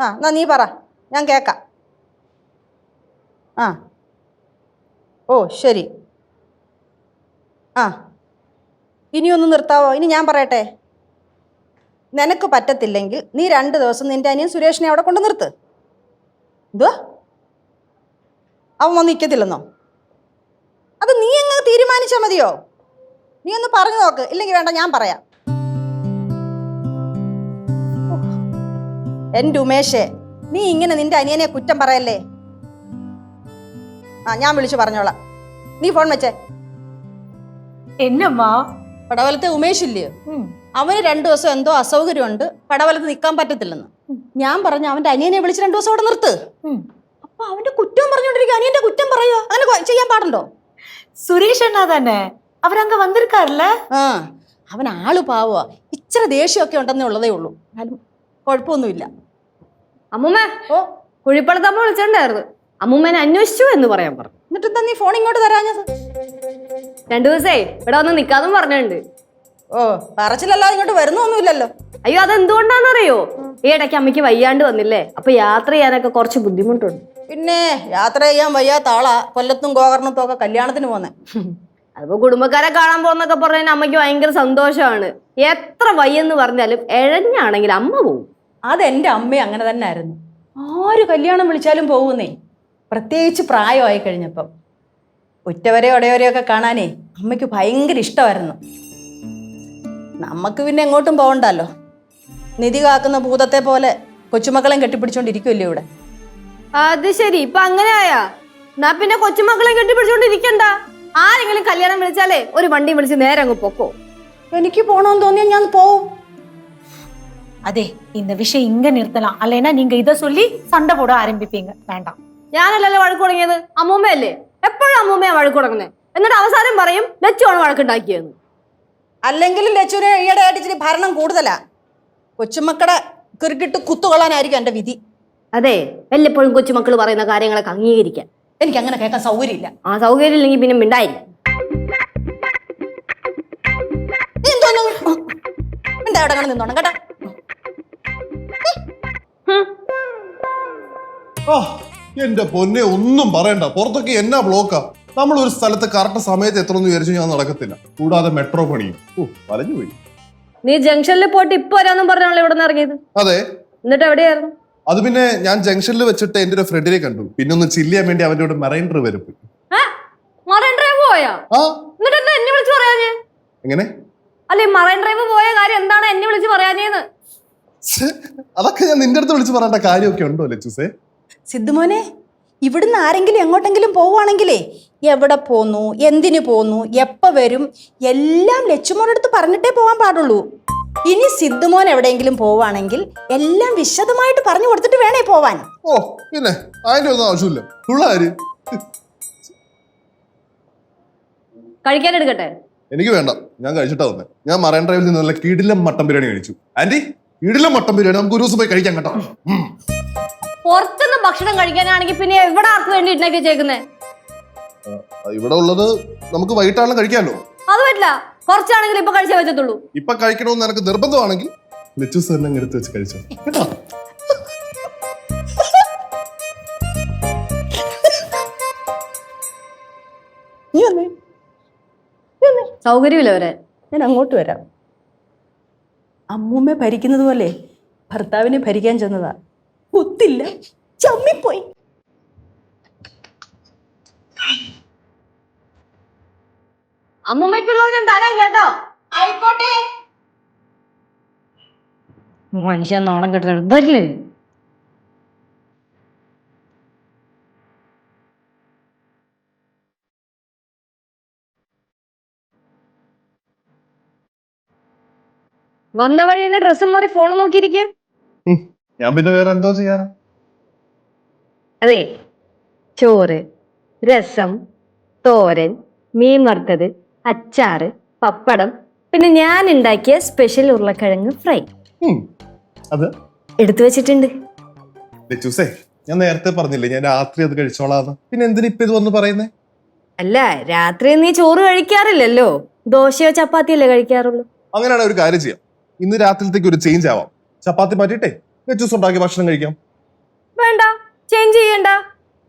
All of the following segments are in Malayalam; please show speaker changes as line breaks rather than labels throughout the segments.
ആ എന്നാ നീ പറ. ഞാൻ കേക്കാം. ആ. ഓ ശരി. ആ. ഇനിയൊന്ന് നിർത്താവോ? ഇനി ഞാൻ പറയട്ടെ. നിനക്ക് പറ്റത്തില്ലെങ്കിൽ നീ രണ്ട് ദിവസം നിന്റെ അനിയൻ സുരേഷിനെ അവിടെ കൊണ്ട് നിർത്ത്. എന്തുവാ അവൻ വന്ന് നിൽക്കത്തില്ലെന്നോ അത് നീ അങ്ങ് തീരുമാനിച്ചാൽ മതിയോ? നീ ഒന്ന് പറഞ്ഞു നോക്ക്. ഇല്ലെങ്കിൽ വേണ്ട ഞാൻ പറയാം. എന്റെ ഉമേഷെ നീ ഇങ്ങനെ നിന്റെ അനിയനെ കുറ്റം പറയല്ലേ? ആ ഞാൻ വിളിച്ചു പറഞ്ഞോളാം. നീ ഫോൺ വെച്ചേ.
എന്നമ്മാ?
പടവലത്തെ ഉമേഷ് ഇല്ലയോ അവന് രണ്ടു ദിവസം എന്തോ അസൗകര്യമുണ്ട് പടവലത്ത് നിൽക്കാൻ പറ്റത്തില്ലെന്ന്. ഞാൻ പറഞ്ഞു അവന്റെ അനിയനെ വിളിച്ച് രണ്ടു ദിവസം അവിടെ നിർത്ത്. അപ്പൊ അവന്റെ കുറ്റം പറഞ്ഞോണ്ടിരിക്കും അനിയന്റെ കുറ്റം പറയോ അങ്ങനെ ചെയ്യാൻ പാടുണ്ടോ?
സുരേഷ് അണ്ണാ തന്നെ. അവരങ്ങ് വന്നിരിക്കാറില്ല?
ആ അവൻ ആൾ പാവുക ഇച്ചിരി ദേഷ്യമൊക്കെ ഉണ്ടെന്നേ ഉള്ളതേ ഉള്ളൂ. കുഴപ്പമൊന്നുമില്ല.
അമ്മൂമ്മ
ഓ.
കുഴിപ്പള്ളത്തമ്മ വിളിച്ചിട്ടുണ്ടായിരുന്നു. അമ്മൂമ്മനെ അന്വേഷിച്ചു എന്ന് പറയാൻ പറഞ്ഞു.
എന്നിട്ട് എന്താ നീ ഫോൺ ഇങ്ങോട്ട് തരാഞ്ഞത്
രണ്ടു ദിവസേ ഇവിടെ വന്ന് നിക്കാന്നും പറഞ്ഞിട്ടുണ്ട്.
ഓ പറച്ചിലല്ലാതെ ഇങ്ങോട്ട് വരുന്നൊന്നുമില്ലല്ലോ.
അയ്യോ അതെന്തുകൊണ്ടാണെന്നറിയോ? ഈ ഇടയ്ക്ക് അമ്മയ്ക്ക് വയ്യാണ്ട് വന്നില്ലേ? അപ്പൊ യാത്ര ചെയ്യാനൊക്കെ കുറച്ച് ബുദ്ധിമുട്ടുണ്ട്.
പിന്നെ യാത്ര ചെയ്യാൻ വയ്യാത്ത ആളാ കൊല്ലത്തും ഗോകർണത്തും ഒക്കെ കല്യാണത്തിന് പോന്നെ.
അതിപ്പോ കുടുംബക്കാരെ കാണാൻ പോകുന്നൊക്കെ പറഞ്ഞാൽ അമ്മയ്ക്ക് ഭയങ്കര സന്തോഷമാണ്. എത്ര വയ്യെന്ന് പറഞ്ഞാലും എഴഞ്ഞാണെങ്കിൽ അമ്മ പോവും.
അതെന്റെ അമ്മ അങ്ങനെ തന്നെ ആയിരുന്നു ആര് കല്യാണം വിളിച്ചാലും പോകുന്നേ? പ്രത്യേകിച്ച് പ്രായമായി കഴിഞ്ഞപ്പം. ഉറ്റവരെ ഉടയവരെയൊക്കെ കാണാനേ അമ്മയ്ക്ക് ഭയങ്കര ഇഷ്ടമായിരുന്നു. നമുക്ക് പിന്നെ എങ്ങോട്ടും പോകണ്ടല്ലോ. നിധി കാക്കുന്ന ഭൂതത്തെ പോലെ കൊച്ചുമക്കളെയും കെട്ടിപ്പിടിച്ചോണ്ടിരിക്കുമല്ലേ ഇവിടെ?
അത് ശരി ഇപ്പൊ അങ്ങനെ ആയാ എന്നാ പിന്നെ കൊച്ചുമക്കളെ കെട്ടിപ്പിടിച്ചോണ്ടിരിക്കണ്ട. ആരെങ്കിലും കല്യാണം വിളിച്ചാലേ ഒരു വണ്ടി വിളിച്ച് നേരെ അങ്ങ് പൊക്കോ.
എനിക്ക് പോണോന്ന് തോന്നിയാൽ ഞാൻ പോവും.
அதே இந்த விஷயம் இங்க நிறுத்தலாம் அல்லைன்னா நீங்க இத சொல்லி சண்டை போட ஆரம்பிப்பீங்க வேண்டாம்
ഞാനല്ലല്ലോ വഴക്ക് തുടങ്ങിയത് അമ്മൂമ്മയല്ലേ എപ്പോഴും അമ്മൂമ്മയാ വഴക്ക് തുടങ്ങുന്നത് എന്നിട്ട് അവസാനം പറയും ലച്ചുവാണ് വഴക്കുണ്ടാക്കിയെന്ന്
അല്ലെങ്കിൽ ലച്ചുവിന് ഈയിടെ ആയിട്ട് ഇച്ചിരി ഭരണം കൂടുതലാ കൊച്ചുമക്കളെ കിറുക്കിട്ട് കുത്തുകൊള്ളാനായിരിക്കും എൻ്റെ വിധി
അതെ വല്ലപ്പോഴും കൊച്ചുമക്കൾ പറയുന്ന കാര്യങ്ങളൊക്കെ അംഗീകരിക്കാൻ
എനിക്ക് അങ്ങനെ കേൾക്കാൻ സൗകര്യമില്ല
ആ സൗകര്യം ഇല്ലെങ്കിൽ പിന്നെ മിണ്ടായില്ല
നീ എന്തോന്നു എന്താ അവിടെ കാണുന്ന നിന്നോണം കേട്ടോ
എന്റെ പൊന്നെ ഒന്നും പറയണ്ട. പുറത്തൊക്കെ എന്നാ ബ്ലോക്കാ നമ്മൾ ഒരു സ്ഥലത്ത് കറക്റ്റ് സമയത്ത് എത്തണമെന്ന് വിചാരിച്ചു ഞാൻ നടക്കത്തില്ല. കൂടാതെ മെട്രോ പണിയും. ഓ വലഞ്ഞു പോയി.
നീ ജംഗ്ഷനിൽ പോയിട്ട് ഇപ്പൊ വരാന്നും പറഞ്ഞാണല്ലോ ഇവിടെ നിന്ന് ഇറങ്ങിയത്?
അതെ.
എന്നിട്ട് എവിടെയായിരുന്നു?
അത് പിന്നെ ഞാൻ ജംഗ്ഷനിൽ വെച്ചിട്ട് എന്റെ ഒരു ഫ്രണ്ടിനെ കണ്ടു. പിന്നെ ഒന്ന് ചില്ല് ചെയ്യാൻ വേണ്ടി അവന്റെ കൂടെ മെറൈൻ ഡ്രൈവ് വരെ പോയി.
മറൈൻ ഡ്രൈവ് പോയാ? എന്നിട്ട് എന്നെ വിളിച്ച് പറയാഞ്ഞേ?
എങ്ങനെ?
അല്ലെ മറൈൻ ഡ്രൈവ് പോയ കാര്യം എന്താണ് എന്നെ വിളിച്ച് പറയാഞ്ഞേന്ന്?
അതൊക്കെ ഞാൻ നിന്റെ അടുത്ത് വിളിച്ച് പറയേണ്ട കാര്യമൊക്കെ ഉണ്ടോ ലച്ചുസേ
സിദ്ധുമോനെ ഇവിടുന്ന് ആരെങ്കിലും എങ്ങോട്ടെങ്കിലും പോവുകയാണെങ്കിലേ എവിടെ പോന്നു എന്തിനു പോന്നു എപ്പോൾ വരും എല്ലാം ലച്ചുമോനടുത്ത് പറഞ്ഞിട്ടേ പോകാൻ പാടുള്ളൂ. ഇനി സിദ്ധുമോൻ എവിടെയെങ്കിലും പോവാണെങ്കിൽ എല്ലാം വിശദമായിട്ട് പറഞ്ഞു കൊടുത്തിട്ട് വേണേ പോവാൻ.
ഓ പിന്നെ അതിന്റെ ഒന്നും ആവശ്യമില്ല. പിള്ളേര്
കഴിക്കാൻ എടുക്കട്ടെ?
എനിക്ക് വേണ്ട. ഞാൻ കഴിച്ചിട്ടാ വന്നേ. ഞാൻ മറൈൻ ഡ്രൈവിൽ നിന്ന് നല്ല കീടിലം മട്ടൻ ബിരിയാണി കഴിച്ചു. ആന്റി? കീടിലം മട്ടൻ ബിരിയാണി നമുക്ക് ഒരു ദിവസം പോയി കഴിക്കാൻ കേട്ടോ.
പുറത്തുനിന്ന് ഭക്ഷണം കഴിക്കാനാണെങ്കിൽ പിന്നെ എവിടെ ആർക്ക് വേണ്ടി ഉണ്ടാക്കി
ഇവിടെ ഉള്ളത് നമുക്ക് വൈകിട്ടാണ് കഴിക്കാമല്ലോ
അത് പറ്റില്ല. കുറച്ചാണെങ്കിൽ ഇപ്പൊ കഴിച്ചേ പറ്റത്തുള്ളൂ.
ഇപ്പൊ കഴിക്കണമെന്ന് എനിക്ക് നിർബന്ധമാണെങ്കിൽ ലെച്ചൂസ് തന്നെ അങ്ങ് എടുത്ത് വെച്ച് കഴിച്ചോ. കേട്ടോ?
നീ വന്നേ.
സൗകര്യമില്ല അവരെ.
ഞാൻ അങ്ങോട്ട് വരാം. അമ്മൂമ്മ ഭരിക്കുന്നത് പോലെ ഭർത്താവിനെ ഭരിക്കാൻ ചെന്നതാ. ഒത്തില്ല ചമ്മിപ്പോയി.
അമ്മൂമ്മയ്ക്കുള്ളത് ഞാൻ തരാം കേട്ടോ.
ആയിക്കോട്ടെ.
മനുഷ്യൻ നാണം കെട്ടില്ലേ വന്ന വഴി തന്നെ ഡ്രസ്സും മാറി ഫോൺ നോക്കിയിരിക്കാൻ
ഞാൻ പിന്നെ വേറെ എന്തോ ചെയ്യാനാ?
അതെ ചോറ് രസം തോരൻ മീൻ വറുത്തത് അച്ചാറ് പപ്പടം പിന്നെ ഞാൻ ഉണ്ടാക്കിയ സ്പെഷ്യൽ ഉരുളക്കിഴങ്ങ് ഫ്രൈ.
ഉം. അത്?
എടുത്തു വെച്ചിട്ടുണ്ട്.
ലെച്ചൂസേ ഞാൻ നേരത്തെ പറഞ്ഞില്ലേ ഞാൻ രാത്രി അത് കഴിച്ചോളാം പിന്നെ എന്തിനാ ഇപ്പൊ ഇത് വന്ന് പറയുന്നേ?
അല്ല രാത്രി നീ ചോറ് കഴിക്കാറില്ലല്ലോ. ദോശയോ ചപ്പാത്തിയല്ലേ കഴിക്കാറുള്ളൂ.
അങ്ങനെയാണ് ഒരു കാര്യം ചെയ്യാം. ഇന്ന് രാത്രിയിലത്തേക്ക് ഒരു ചേഞ്ച് ആവാം. ചപ്പാത്തി മാറ്റിട്ടെ ലച്ചൂസ് ഉണ്ടാക്കിയ ഭക്ഷണം കഴിക്കാം.
വേണ്ട ചേഞ്ച് ചെയ്യണ്ട.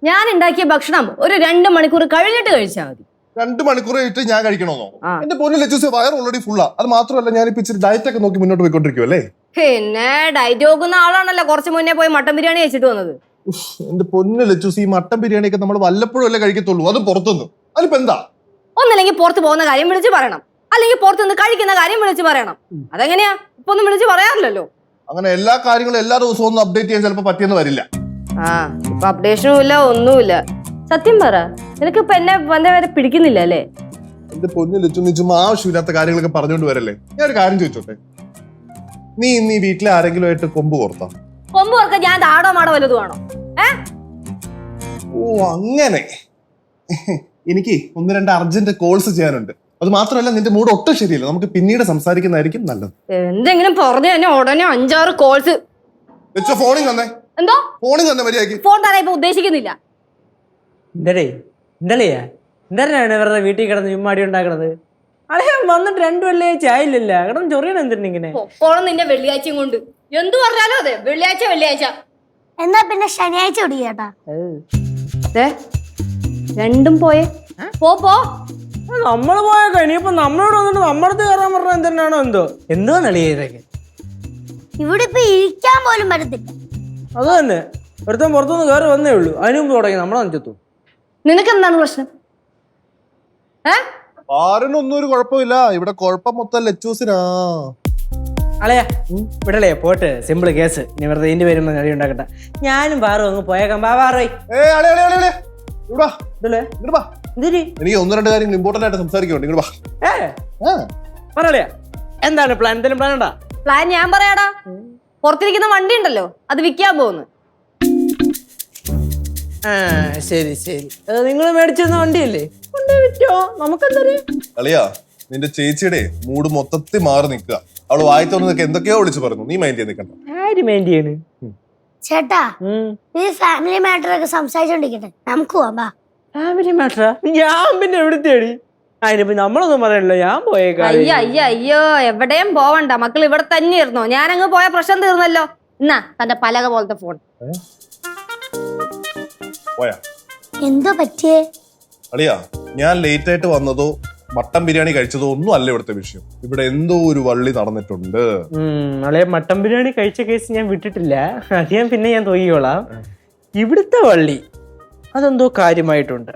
ഞാൻ ഉണ്ടാക്കിയ ഭക്ഷണം ഒരു രണ്ട് മണിക്കൂർ കഴിഞ്ഞിട്ട് കഴിച്ചാൽ മതി.
രണ്ട് മണിക്കൂർ കഴിഞ്ഞിട്ട് ഞാൻ കഴിക്കണമെന്നോ? എന്റെ പൊന്നു ലച്ചൂസ് വയർ ഓൾറെഡി ഫുള്ളാ അത് മാത്രമല്ല ഞാൻ ഇപ്പൊ ഇച്ചിരി ഡയറ്റ് ഒക്കെ നോക്കി മുന്നോട്ട് പോയിക്കൊണ്ടിരിക്കും അല്ലേ?
പിന്നെ ഡയറ്റ് നോക്കുന്ന ആളാണല്ലോ. കുറച്ച് മുന്നേ പോയി മട്ടൻ ബിരിയാണി കഴിച്ചിട്ട് വന്നത്.
എന്റെ പൊന്നു ലച്ചൂസ് ഈ മട്ടൻ ബിരിയാണി ഒക്കെ നമ്മൾ വല്ലപ്പോഴും അല്ലേ കഴിക്കത്തുള്ളൂ. അത് പുറത്തുനിന്ന്. അതിപ്പോ എന്താ?
ഒന്നില്ലെങ്കിൽ പുറത്ത് പോകുന്ന കാര്യം വിളിച്ച് പറയണം. അല്ലെങ്കിൽ പുറത്തുനിന്ന് കഴിക്കുന്ന കാര്യം വിളിച്ചു പറയണം. അതെങ്ങനെയാ? ഇപ്പൊ ഒന്നും വിളിച്ച് പറയാറില്ലല്ലോ.
അങ്ങനെ എല്ലാ കാര്യങ്ങളും എല്ലാ ദിവസവും ഒന്നും അപ്ഡേറ്റ് ചെയ്യാൻ ചിലപ്പോൾ പറ്റിയെന്ന് വരില്ല.
ആ ഇപ്പൊ അപ്ഡേഷനും ഇല്ല ഒന്നുമില്ല. സത്യം പറ നിനക്ക് ഇപ്പൊ എന്നെ വന്ന വരെ പിടിക്കുന്നില്ല അല്ലേ?
എന്റെ പൊന്നു ലിച്ചും നിച്ചും ആവശ്യമില്ലാത്ത കാര്യങ്ങളൊക്കെ പറഞ്ഞുകൊണ്ട് വരല്ലേ? ഞാൻ ഒരു കാര്യം ചോദിച്ചോട്ടെ? നീ ഇന്ന് ഈ വീട്ടിലെ ആരെങ്കിലും ആയിട്ട് കൊമ്പ് കോർത്താ?
കൊമ്പ് ഓർക്ക ഞാൻ താടോ മാടോ വലുതും ആണോ? ഏ?
ഓ അങ്ങനെ. എനിക്ക് ഒന്ന് രണ്ട് അർജന്റ് കോൾസ് ചെയ്യാനുണ്ട്. അത് മാത്രമല്ല നിന്റെ മൂഡ് ഒട്ടും ശരിയല്ല. നമുക്ക് പിന്നീട് സംസാരിക്കുന്നതായിരിക്കും നല്ലത്.
എന്തെങ്കിലും പറഞ്ഞു തന്നെ ഉടനെ അഞ്ചാറ് കോൾസ്
ലച്ചു ഫോണിൽ തന്നെ.
എന്തോ?
ഫോണിൽ തന്നെ മര്യാദയ്ക്ക്
ഫോൺ തരാൻ ഇപ്പൊ ഉദ്ദേശിക്കുന്നില്ല.
എന്തടേ എന്തളിയാ എന്തിനാണ് വെറുതെ വീട്ടിൽ കിടന്ന് ചുമ്മാടി ഉണ്ടാക്കണത്? അളയാ വന്നിട്ട് രണ്ടു വെള്ളിയാഴ്ച ആയില്ലല്ല. കിടന്ന് ചൊറിയണം എന്തിനാ ഇങ്ങനെ?
പൊക്കോളം നിന്റെ വെള്ളിയാഴ്ചയും കൊണ്ട്. എന്തു പറഞ്ഞാലും അതെ വെള്ളിയാഴ്ച വെള്ളിയാഴ്ച.
എന്നാ പിന്നെ ശനിയാഴ്ച ഒടിക്കേട്ടാ
ദേ, രണ്ടും പോയേ. പോ പോ.
നമ്മൾ പോയേക്കാ. ഇനിയിപ്പോ നമ്മളോട് വന്നിട്ട് നമ്മളത് കയറാൻ പറഞ്ഞ എന്തിനാണോ എന്തോ? എന്തോ നളിയതൊക്കെ
ഇവിടെ ഇപ്പൊ ഇരിക്കാൻ പോലും പറ്റത്തില്ല.
അത് തന്നെ. ഒരുത്തൻ പുറത്തുനിന്ന് കയറി വന്നേ ഉള്ളൂ. അതിന് മുമ്പ് തുടങ്ങി. നമ്മളെ നെഞ്ചത്തു
നിനക്ക് എന്താണ് പ്രശ്നം? ഏ?
ആരിനൊന്നും ഒരു കുഴപ്പമില്ല. ഇവിടെ കുഴപ്പം മൊത്തം ലച്ചൂസിനാ.
അളയാ വിടലേ പോട്ട്. Simple case. ഇനി വെറുതെ ഇതിന്റെ പേരും നടി ഉണ്ടാക്കട്ടെ ഞാനും പാറു അങ്ങ് പോയേക്കാം. ബാ പാറോയ്
ഏ അളെ അളെ അളെ ഇവിടെ വാ,
ഇതല്ലേ
ഇങ്ങട് വാ.
എന്തിരി?
എനിക്ക് ഒന്ന് രണ്ട് കാര്യങ്ങൾ ഇമ്പോർട്ടന്റ് ആയിട്ട് സംസാരിക്കുന്നുണ്ട്. ഇങ്ങോട്ട് വാ.
ഏ?
ആ.
എന്താണ് പ്ലാൻ എന്തെങ്കിലും പ്ലാൻ ഉണ്ടാ?
പ്ലാൻ ഞാൻ പറയാടാ. പുറത്തിരിക്കുന്ന വണ്ടി ഉണ്ടല്ലോ അത് വിൽക്കാൻ പോകുന്നു.
ആ ശരി ശരി. നിങ്ങൾ മേടിച്ചിരുന്ന വണ്ടിയല്ലേ? വണ്ടി വിറ്റോ? നമുക്കെന്തറിയാം
കളിയാ നിന്റെ ചേച്ചിയുടെ മൂഡ് മൊത്തത്തിൽ മാറി നിൽക്കുക. അവൾ വായി തോന്നുന്നൊക്കെ എന്തൊക്കെയോ വിളിച്ചു പറഞ്ഞു. നീ മൈൻഡ് ചെയ്ത് നിൽക്കണ്ട.
ആര് മൈൻഡ് ചെയ്യണ്?
ചേട്ടാ. ഈ ഫാമിലി മാറ്റർ ഒക്കെ സംസാരിച്ചോണ്ടിരിക്കട്ടെ. നമുക്ക് പോവാ ബാ
ഫാമിലി മാറ്റർ ഞാൻ പിന്നെ തേടി? അതിനിപ്പോ നമ്മളൊന്നും പറയണല്ലോ ഞാൻ പോയേക്കാം
അയ്യോ അയ്യോ അയ്യോ എവിടെയും പോവണ്ട. മക്കൾ ഇവിടെ തന്നെ ഇരുന്നോ ഞാനങ്ങ് പോയ പ്രശ്നം തീർന്നല്ലോ. എന്നാ തന്റെ പലക പോലത്തെ ഫോൺ
എന്തോ പറ്റിയേ?
അളിയാ ഞാൻ ലേറ്റ് ആയിട്ട് വന്നതോ മട്ടൻ ബിരിയാണി കഴിച്ചതോ ഒന്നും അല്ല ഇവിടുത്തെ വിഷയം. ഇവിടെ എന്തോ ഒരു വള്ളി നടന്നിട്ടുണ്ട്.
നാളെ മട്ടൻ ബിരിയാണി കഴിച്ച കേസ് ഞാൻ വിട്ടിട്ടില്ല. അത് ഞാൻ പിന്നെ ഞാൻ തോന്നിക്കോളാം ഇവിടുത്തെ വള്ളി അതെന്തോ കാര്യമായിട്ടുണ്ട്.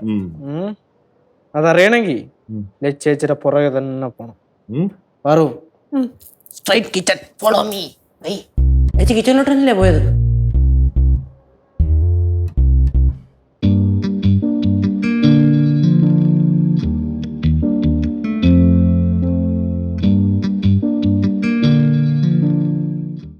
അതറിയണമെങ്കിൽ. ലച്ചേച്ചിയുടെ പുറകെ തന്നെ പോണം. പറു സ്ട്രൈറ്റ് കിച്ചൺ ഫോളോ മീ കിച്ചണിലോട്ട് തന്നെയല്ലേ പോയത്?